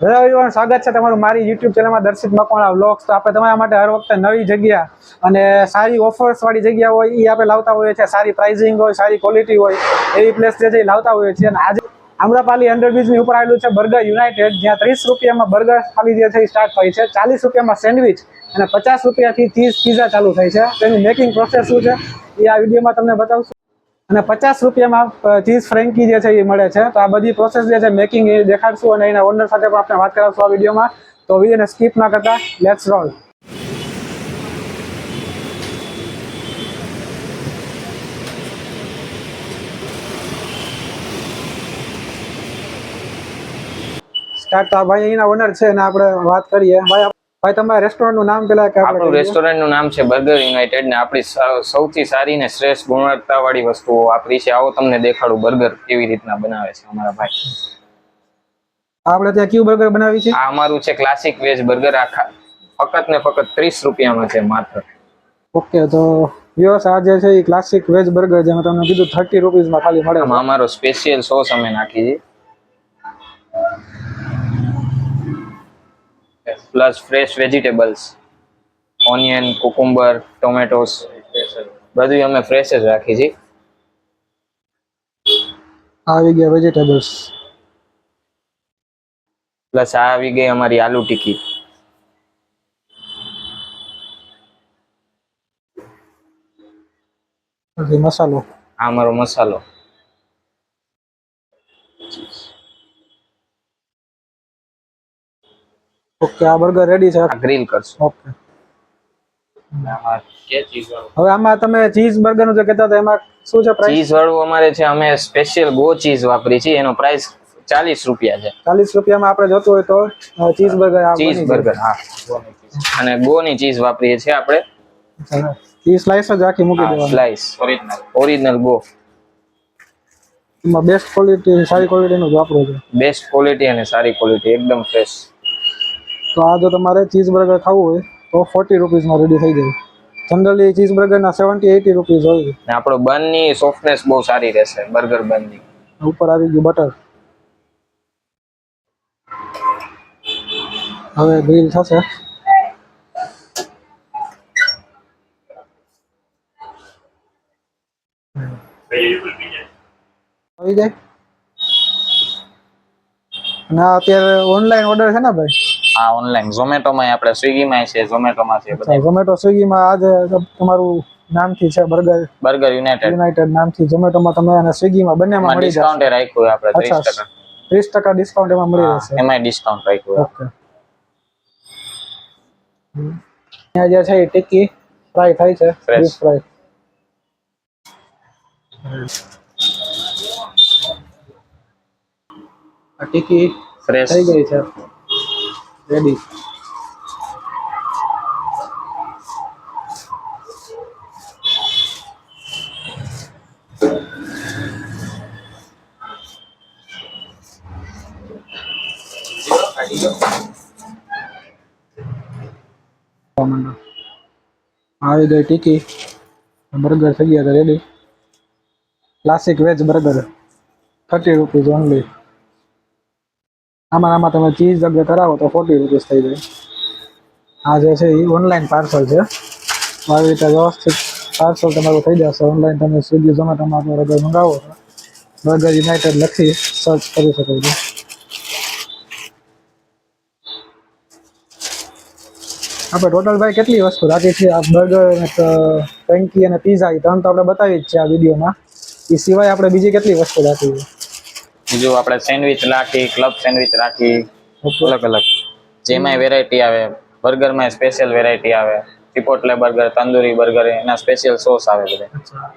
Hello everyone સ્વાગત છે તમારું મારી યુટ્યુબ ચેનલમાં દર્શિત મકવાણા વ્લોગ્સ તો આપણે તમારા માટે હર વખતે નવી જગ્યા અને સારી ઓફર્સ વાળી જગ્યા હોય એ આપણે લાવતા હોઈએ છીએ. સારી પ્રાઇઝિંગ હોય, સારી ક્વોલિટી હોય, એવી પ્લેસ જે છે એ લાવતા હોઈએ છીએ. અને આજે આમ્રપાલી અંડરબ્રિજની ઉપર આવેલું છે બર્ગર યુનાઇટેડ, જ્યાં ત્રીસ રૂપિયામાં બર્ગર ખાલી જે છે એ સ્ટાર્ટ થાય છે. ચાલીસ રૂપિયામાં સેન્ડવિચ અને પચાસ રૂપિયાથી ત્રીસ પીઝા ચાલુ થાય છે. તેની મેકિંગ પ્રોસેસ શું છે? એ આ વિડીયોમાં તમને બતાવશું. અને પચાસ રૂપિયામાં ચીઝ ફ્રેન્કી જે છે એ મળે છે. તો આ બધી પ્રોસેસ જે છે મેકિંગ એ દેખાડશું અને એના ઓનર સાથે પણ આપણે વાત કરાવશું આ વિડીયોમાં. તો વિડીયોને સ્કીપ ના કરતા લેટ્સ રોલ સ્ટાર્ટ તો ભાઈ અહીંના ઓનર છે અને આપણે વાત કરીએ. ભાઈ ભાઈ તમારા રેસ્ટોરન્ટનું નામ પેલા કે આપણું રેસ્ટોરન્ટ રેસ્ટોરન્ટનું નામ છે બર્ગર યુનાઇટેડ ને આપણી સૌથી સારી ને શ્રેષ્ઠ ગુણવત્તાવાળી વસ્તુઓ આપણી છે. આવો તમને દેખાડું બર્ગર કેવી રીતના બનાવે છે અમારા ભાઈ. આપણે ત્યાં ક્યુ બર્ગર બનાવી છે? આ અમારું છે ક્લાસિક વેજ બર્ગર આખા ફક્ત ને ફક્ત ત્રીસ રૂપિયામાં છે માત્ર. ઓકે તો વ્યવસ આ જે છે એ ક્લાસિક વેજ બર્ગર જે મેં તમને કીધું થર્ટી રૂપીઝમાં ખાલી મળે અમારો સ્પેશિયલ સોસ અમે નાખી છે plus fresh vegetables onion cucumber tomatoes બધું અમે ફ્રેશ જ રાખી છે આવી ગયા વેજીટેબલ્સ. પ્લસ આ આવી ગઈ અમારી આલુ ટિક્કી. મસાલો. આ અમારો મસાલો. ઓકે આ બર્ગર રેડી છે. ગ્રીલ કરશું. ઓકે. ચીઝ હવે આમાં તમે ચીઝ બર્ગરનું જે કહેતા હતા એમાં શું છે પ્રાઇસ ચીઝ વાળું અમારે છે અમે સ્પેશિયલ ગો ચીઝ વાપરી છે એનો પ્રાઇસ ચાલીસ રૂપિયા છે. ચાલીસ રૂપિયામાં આપણે જોતું હોય તો ચીઝ બર્ગર ચીઝ બર્ગર હા. અને ગો ની ચીઝ વાપરીએ છીએ આપણે. એ સ્લાઇસ જ આખી મૂકી દેવાની. Slice original go. એમાં બેસ્ટ ક્વોલિટી સારી ક્વોલિટીનું જ વાપરો છે. બેસ્ટ ક્વોલિટી અને સારી ક્વોલિટી એકદમ ફ્રેશ તો આ જો તમારે ચીઝ બર્ગર ખાવું હોય તો ફોર્ટી રૂપીઝમાં રેડી થઈ જાય. જનરલી ચીઝ બર્ગરના સેવન્ટી એટી રૂપીઝ હોય. ને આપણો બનની સોફ્ટનેસ બહુ સારી રહેશે બર્ગર બનની ઉપર આવી ગયું બટર હવે ગ્રીલ થશે. આવી જાય. ના અત્યારે ઓનલાઈન ઓર્ડર છે ને ભાઈ? હા ઓનલાઈન ઝોમેટોમાં આપણે સ્વિગીમાં છે ઝોમેટોમાં છે બધા ઝોમેટો સ્વિગીમાં આજે તમારું નામથી છે બર્ગર બર્ગર યુનાઇટેડ. યુનાઇટેડ નામથી ઝોમેટોમાં તમે અને સ્વિગીમાં બંનેમાં મળી જશે. ડિસ્કાઉન્ટ રાખ્યું આપણે ત્રીસ અચ્છા ટકા. ત્રીસ ટકા ડિસ્કાઉન્ટ એમાં મળી રહેશે એમાંય ડિસ્કાઉન્ટ રાખ્યું ઓકે. અહીંયા જે છે એ ટિક્કી ફ્રાય થાય છે ફ્રેશ ફ્રાય ટિક્કી ફ્રેશ થઈ ગઈ છે. રેડી આવી ગઈ ટીકી. બર્ગર થઈ ગયા ready classic veg burger. Thirty rupees only આમાં આમાં તમે ચીઝ અગર કરાવો તો ફોર્ટી રૂપીસ થઈ જાય. આ જે છે એ ઓનલાઈન પાર્સલ છે. આવી રીતે વ્યવસ્થિત પાર્સલ તમારું થઈ જશે. ઓનલાઈન તમે સ્વિગી ઝોમેટોમાં તમે બર્ગર મંગાવો તો બર્ગર યુનાઇટેડ લખી સર્ચ કરી શકો છો. આપણે ટોટલ ભાઈ કેટલી વસ્તુ રાખી છે? આ બર્ગર અને ફ્રેન્કી અને પીઝા એ ત્રણ તો આપણે બતાવી જ છે આ વિડીયોમાં એ સિવાય આપણે બીજી કેટલી વસ્તુ રાખી છે? બીજું આપણે સેન્ડવિચ રાખી ક્લબ સેન્ડવિચ રાખી અલગ અલગ. જેમાંય વેરાયટી આવે. બર્ગરમાં સ્પેશિયલ વેરાયટી આવે. ચિપોટલે બર્ગર તંદુરી બર્ગર એના સ્પેશિયલ સોસ આવે બધે.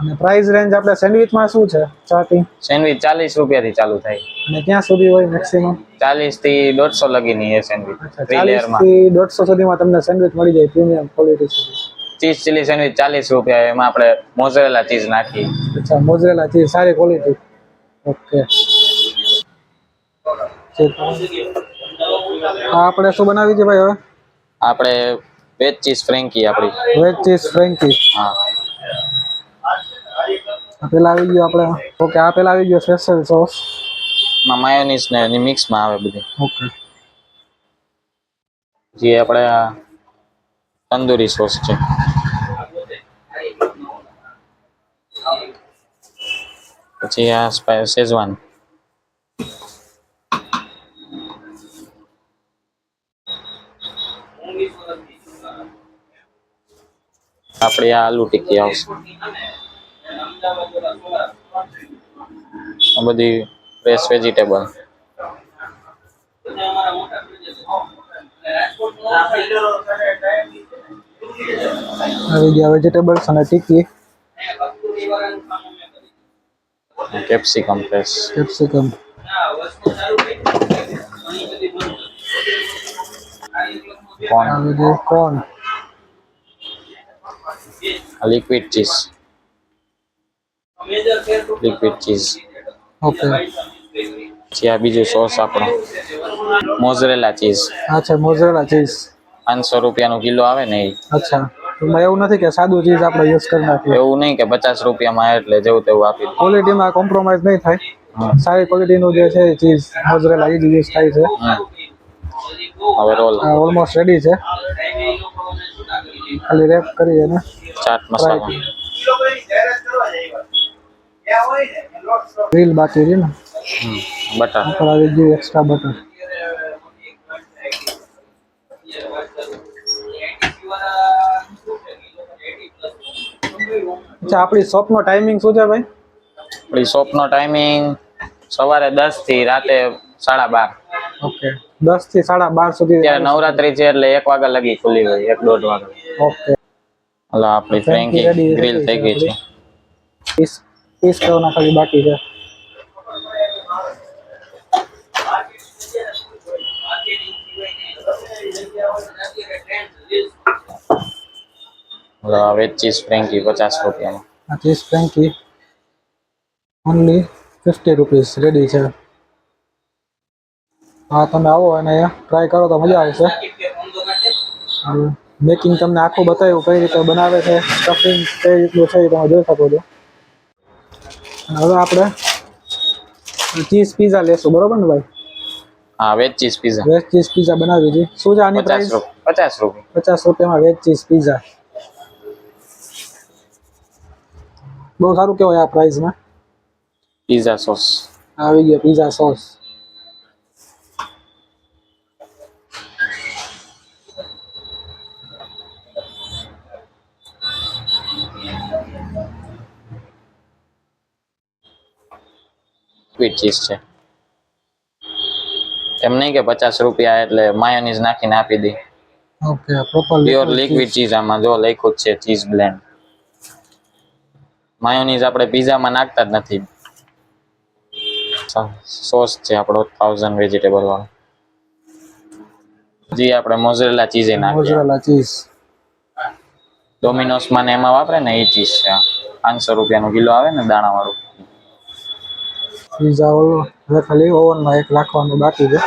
અને પ્રાઇસ રેન્જ આપણે સેન્ડવિચમાં શું છે? ચાટી? સેન્ડવિચ ચાલીસ રૂપિયાથી ચાલુ થાય. અને ક્યાં સુધી હોય મેક્સિમમ ચાલીસથી દોઢસો લગીની એ સેન્ડવિચ થ્રી લેયરમાં થી દોઢસો સુધીમાં તમને સેન્ડવિચ મળી જાય પ્રીમિયમ ક્વોલિટી સુધી. ચીઝ ચીલી સેન્ડવિચ ચાલીસ રૂપિયા એમાં આપણે મોઝરેલા ચીઝ નાખી. અચ્છા મોઝરેલા ચીઝ સારી ક્વોલિટી ઓકે. આપણે શું બનાવી છે ભાઈ હવે? આપણે વેજ ચીઝ ફ્રેન્કી આપણી. Veg cheese frankie. હા. પેલા આવી ગયો આપણે. ઓકે આ પેલા આવી ગયો સ્પેશિયલ સોસ. માં માયોનીઝ ને એની મિક્સમાં આવે બધી. ઓકે. જે આપણે તંદૂરી સોસ છે. પછી આ સ્પાય શેઝવાન. આપણી આ આલુ ટિક્કી આવશે આ બધી ફ્રેશ વેજીટેબલ આવી ગયા વેજીટેબલ્સ અને ટીકી. કેપ્સિકમ ફ્રેશ કેપ્સિકમ કોણ આવી corn liquid cheese liquid cheese okay પછી આ બીજું સોસ આપણો. મોઝરેલા ચીઝ અચ્છા મોઝરેલા ચીઝ પાંચસો રૂપિયાનું કિલો આવે ને એ. અચ્છા. એમાં એવું નથી કે સાદું ચીઝ આપણે યુઝ કરી નાખીએ. એવું નહીં કે પચાસ રૂપિયામાં એટલે જેવું તેવું આપી ક્વોલિટીમાં કોમ્પ્રોમાઇઝ નહીં થાય. સારી ક્વોલિટીનું જે છે ચીઝ મોઝરેલા એ જ યુઝ થાય છે. હવે રોલ ઓલમોસ્ટ રેડી છે. ખાલી રેપ કરી અને ચાટ મસાલા. ગ્રીલ બાકી રહી ને? બટર. ઉપર આવી ગયું એક્સ્ટ્રા બટર. અચ્છા આપણી શોપનો ટાઈમિંગ શું છે ભાઈ? આપણી શોપનો ટાઈમિંગ સવારે દસથી રાતે સાડા બાર. ઓકે દસથી સાડા બાર સુધી નવરાત્રી છે એટલે એક વાગ્યા લગી ખુલ્લી હોય એક દોઢ વાગ્યા. ઓકે એટલે આપણી ફ્રેન્કી ગ્રીલ થઈ ગઈ છે. પીસ પીસ કરવાના ખાલી બાકી છે. વેજ ચીઝ ફ્રેન્કી પચાસ રૂપિયામાં આ cheese frankie only fifty rupees ready છે. હા તમે આવો અને ટ્રાય કરો તો મજા આવશે. મેકિંગ તમને આખું બતાવ્યું કઈ રીતે બનાવે છે સ્ટફિંગ કઈ રીતનું છે એ તમે જોઈ શકો છો હવે આપણે ચીઝ પીઝા લેશું બરોબર ને ભાઈ? હા veg cheese pizza veg cheese pizza બનાવી છે. શું છે આની પ્રાઇસ રૂપિયા પચાસ રૂપિયા પચાસ રૂપિયામાં વેજ ચીઝ પીઝા બહુ સારું કહેવાય આ પ્રાઇસમાં પીઝા સોસ આવી ગયો પીઝા સોસ સ્વીટ ચીઝ છે. એમ નહીં કે પચાસ રૂપિયા એટલે માયોનીઝ નાખીને આપી દે. Okay proper pure liquid cheese આમાં જો લખ્યું છે ચીઝ બ્લેન્ડ માયોનીઝ આપણે પીઝામાં નાખતા જ નથી. સોસ છે આપણો થાઉઝન્ડ વેજીટેબલ વાળો. જી આપણે મોઝરેલા ચીઝ નાખીએ. મોઝરેલા ચીઝ ડોમિનોસમાં ને એમાં વાપરે ને એ ચીઝ છે. પાંચસો રૂપિયાનું કિલો આવે ને દાણા વાળું પીઝા ઓલો હવે ખાલી ઓવનમાં એક રાખવાનું બાકી છે.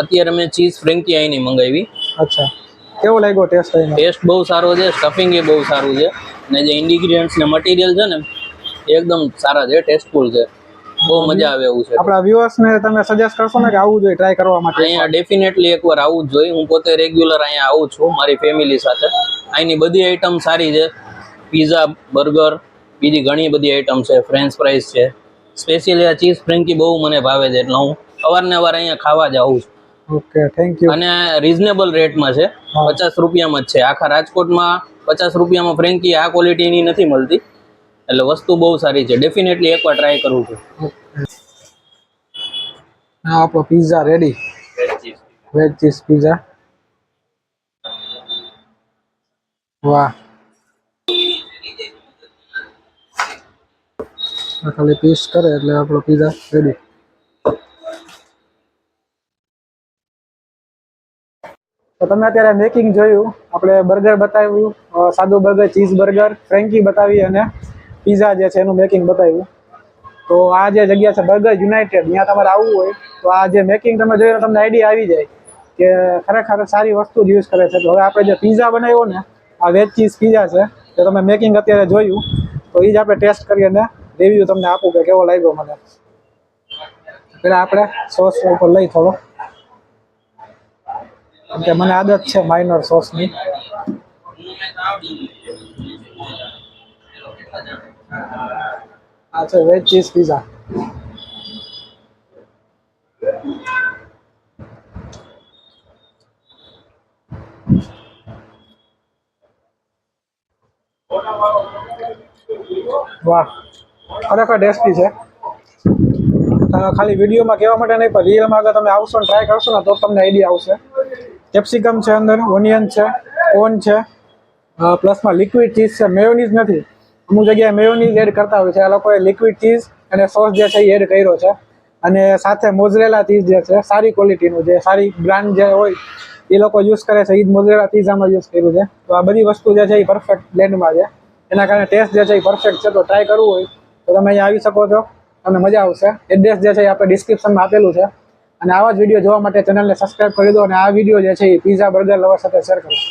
અત્યારે મેં ચીઝ ફ્રેન્કી અહીંની મંગાવી. અચ્છા. કેવો લાગ્યો ટેસ્ટ એનો ટેસ્ટ બહુ સારો છે સ્ટફિંગ એ બહુ સારું છે. અને જે ઇન્ગ્રીડિયન્ટ્સ ને મટીરિયલ છે ને એકદમ સારા છે ટેસ્ટફુલ છે. બહુ મજા આવે એવું છે. આપણા વ્યુઅર્સ ને તમે સજેસ્ટ કરશો ને કે આવું જોઈએ ટ્રાય કરવા માટે. અહીંયા ડેફિનેટલી એકવાર આવવું જ જોઈએ હું પોતે રેગ્યુલર અહીંયા આવું છું મારી ફેમિલી સાથે. અહીંની બધી આઈટમ સારી છે. પીઝા બર્ગર બીજી ઘણી બધી આઈટમ છે. ફ્રેન્ચ ફ્રાઈઝ છે. સ્પેશિયલી આ ચીઝ ફ્રેન્કી બહુ મને ભાવે છે એટલે હું અવારનવાર અહીંયા ખાવા જ આવું છું. ઓકે થેન્ક યુ અને રીઝનેબલ રેટમાં છે. પચાસ રૂપિયામાં જ છે. આખા રાજકોટમાં પચાસ રૂપિયામાં ફ્રેન્કી આ ક્વોલિટીની નથી મળતી. એટલે વસ્તુ બહુ સારી છે. ડેફિનેટલી એકવાર ટ્રાય કરું છું. હા આપણો pizza ready veg cheese pizza વાહ. આ ખાલી પીસ કરે એટલે આપણો પીઝા રેડી તો તમે અત્યારે મેકિંગ જોયું. આપણે બર્ગર બતાવ્યું સાદું બર્ગર ચીઝ બર્ગર ફ્રેન્કી બતાવી અને પીઝા જે છે એનું મેકિંગ બતાવ્યું. તો આ જે જગ્યા છે બર્ગર યુનાઇટેડ ત્યાં તમારે આવવું હોય, તો આ જે મેકિંગ તમે જોયું રહ્યો તમને આઈડિયા આવી જાય કે ખરેખર સારી વસ્તુ જ યુઝ કરે છે. તો હવે આપણે જે પીઝા બનાવ્યો ને, આ વેજ ચીઝ પીઝા છે તો તમે મેકિંગ અત્યારે જોયું, તો એ જ આપણે ટેસ્ટ કરી અને રિવ્યુ તમને આપું કે કેવો લાગ્યો મને. પેલા આપણે સોસ ઉપર લઈ થોડો. કે મને આદત છે માઇનર સોસની આ છે વેજ ચીઝ પીઝા વાહ, ખરેખર ટેસ્ટી છે. ખાલી વિડીયોમાં કહેવા માટે નહીં, પણ રિયલમાં અગર તમે આવશો ને ટ્રાય કરશો ને, તો તમને આઈડિયા આવશે. કેપ્સિકમ છે અંદર ઓનિયન છે કોન છે પ્લસમાં લિક્વિડ ચીઝ છે મેયોનીઝ નથી. અમુક જગ્યાએ મેયોનીઝ એડ કરતા હોય છે. આ લોકોએ લિક્વિડ ચીઝ અને સોસ જે છે એ એડ કર્યો છે. અને સાથે મોઝરેલા ચીઝ જે છે, સારી ક્વોલિટીનું જે, સારી બ્રાન્ડ જે હોય, એ લોકો યુઝ કરે છે. એ જ મોઝરેલા ચીઝ યુઝ કર્યું છે. તો આ બધી વસ્તુ જે છે એ પરફેક્ટ બ્લેન્ડમાં છે. એના કારણે ટેસ્ટ જે છે એ પરફેક્ટ છે. તો ટ્રાય કરવું હોય તો તમે અહીંયા આવી શકો છો તમને મજા આવશે. એડ્રેસ જે છે એ આપણે ડિસ્ક્રિપ્શનમાં આપેલું છે. અને આવા જ વીડિયો જોવા માટે ચેનલને સબસ્ક્રાઈબ કરી દો અને આ વીડિયો જે છે એ પીઝા બર્ગર લવર સાથે શેર કરો.